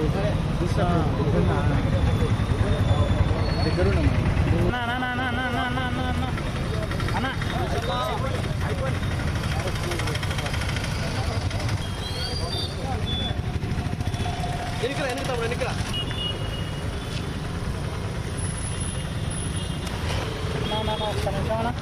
bisa nah nah nah nah nah nah nah nah nah anak ini kira ini kita berani kira nah nah nah sana sana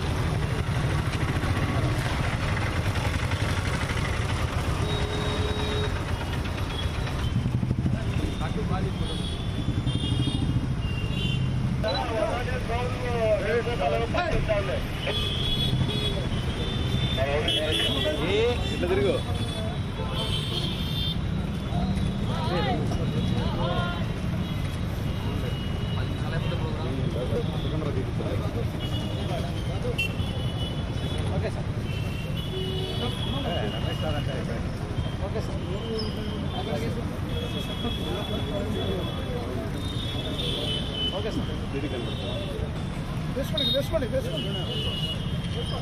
తిరుగు okay sir okay sir okay sir వేసుకోండి వేసుకోండి వేసుకోండి.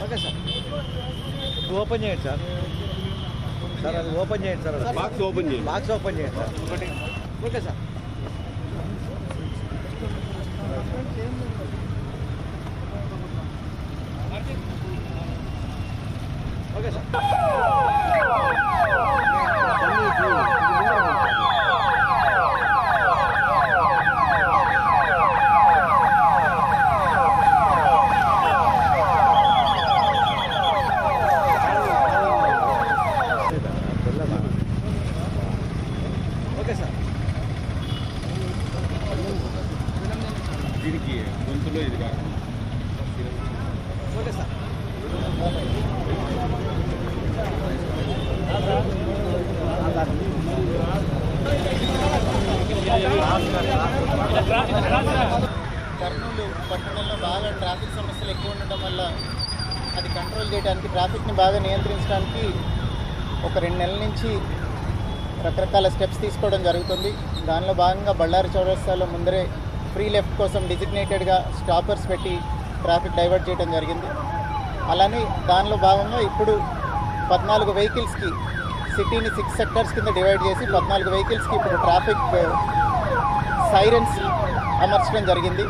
Okay sir. Open చేయండి sir. Sir అది open చేయండి sir. Box open చేయండి. Box open చేయండి sir. ఒకటి. Okay sir. Okay sir okay sir దీనికి గొంతులో ఇది కాదు. Okay sir. కర్నూలు పట్టణంలో బాగా ట్రాఫిక్ సమస్యలు ఎక్కువ ఉండటం వల్ల అది కంట్రోల్ చేయడానికి ట్రాఫిక్ని బాగా నియంత్రించడానికి ఒక రెండు నెలల నుంచి రకరకాల స్టెప్స్ తీసుకోవడం జరుగుతుంది. దానిలో భాగంగా బళ్ళారి చౌరస్తాలో ముందరే ఫ్రీ లెఫ్ట్ కోసం డిజిగ్నేటెడ్గా స్టాపర్స్ పెట్టి ట్రాఫిక్ డైవర్ట్ చేయడం జరిగింది. అలానే దానిలో భాగంగా ఇప్పుడు పద్నాలుగు వెహికల్స్కి సిటీని సిక్స్ సెక్టర్స్ కింద డివైడ్ చేసి పద్నాలుగు వెహికల్స్కి ఇప్పుడు ట్రాఫిక్ సైరన్స్ uh, అమర్చడం జరిగింది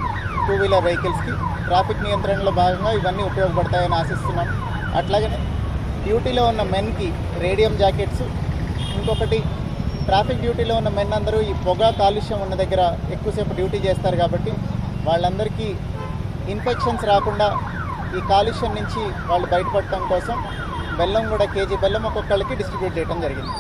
టూ వీలర్ వెహికల్స్కి ట్రాఫిక్ నియంత్రణలో భాగంగా ఇవన్నీ ఉపయోగపడతాయని ఆశిస్తున్నాం. అట్లాగనే డ్యూటీలో ఉన్న మెన్కి రేడియం జాకెట్స్ ఇంకొకటి ట్రాఫిక్ డ్యూటీలో ఉన్న మెన్ అందరూ ఈ పొగ కాలుష్యం ఉన్న దగ్గర ఎక్కువసేపు డ్యూటీ చేస్తారు కాబట్టి వాళ్ళందరికీ ఇన్ఫెక్షన్స్ రాకుండా ఈ కాలుష్యం నుంచి వాళ్ళు బయటపడటం కోసం బెల్లం కూడా కేజీ బెల్లం ఒక్కొక్కళ్ళకి డిస్ట్రిబ్యూట్ చేయడం జరిగింది.